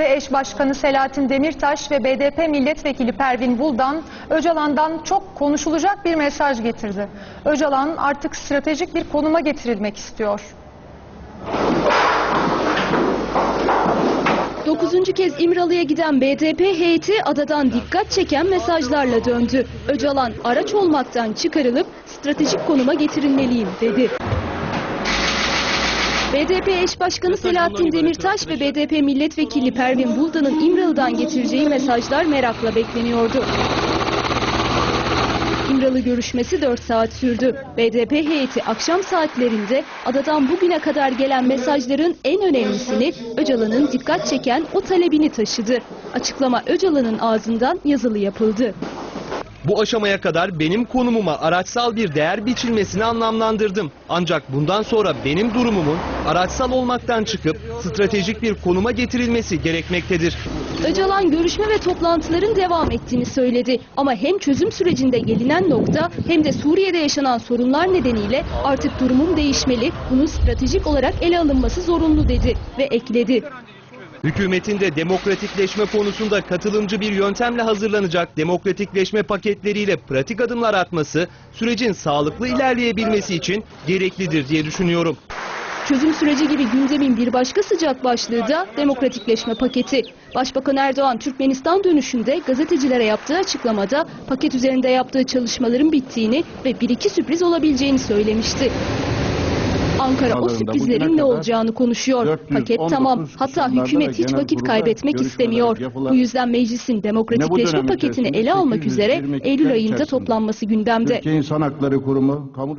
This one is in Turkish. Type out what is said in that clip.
BDP eş başkanı Selahattin Demirtaş ve BDP milletvekili Pervin Buldan Öcalan'dan çok konuşulacak bir mesaj getirdi. Öcalan artık stratejik bir konuma getirilmek istiyor. Dokuzuncu kez İmralı'ya giden BDP heyeti adadan dikkat çeken mesajlarla döndü. Öcalan araç olmaktan çıkarılıp stratejik konuma getirilmeliyim dedi. BDP eş başkanı Selahattin Demirtaş ve BDP milletvekili Pervin Buldan'ın İmralı'dan getireceği mesajlar merakla bekleniyordu. İmralı görüşmesi 4 saat sürdü. BDP heyeti akşam saatlerinde adadan bugüne kadar gelen mesajların en önemlisini Öcalan'ın dikkat çeken o talebini taşıdı. Açıklama Öcalan'ın ağzından yazılı yapıldı. Bu aşamaya kadar benim konumuma araçsal bir değer biçilmesini anlamlandırdım. Ancak bundan sonra benim durumumun araçsal olmaktan çıkıp stratejik bir konuma getirilmesi gerekmektedir. Öcalan görüşme ve toplantıların devam ettiğini söyledi. Ama hem çözüm sürecinde gelinen nokta hem de Suriye'de yaşanan sorunlar nedeniyle artık durumum değişmeli, bunun stratejik olarak ele alınması zorunlu dedi ve ekledi. Hükümetin de demokratikleşme konusunda katılımcı bir yöntemle hazırlanacak demokratikleşme paketleriyle pratik adımlar atması sürecin sağlıklı ilerleyebilmesi için gereklidir diye düşünüyorum. Çözüm süreci gibi gündemin bir başka sıcak başlığı da demokratikleşme paketi. Başbakan Erdoğan Türkmenistan dönüşünde gazetecilere yaptığı açıklamada paket üzerinde yaptığı çalışmaların bittiğini ve bir iki sürpriz olabileceğini söylemişti. Ankara o sürprizlerin ne olacağını konuşuyor. 419 Paket tamam. Hatta hükümet hiç vakit kaybetmek istemiyor. Bu yüzden meclisin demokratikleşme paketini ele almak üzere 822 Eylül ayında toplanması gündemde. Türkiye İnsan Hakları Kurumu, Kamu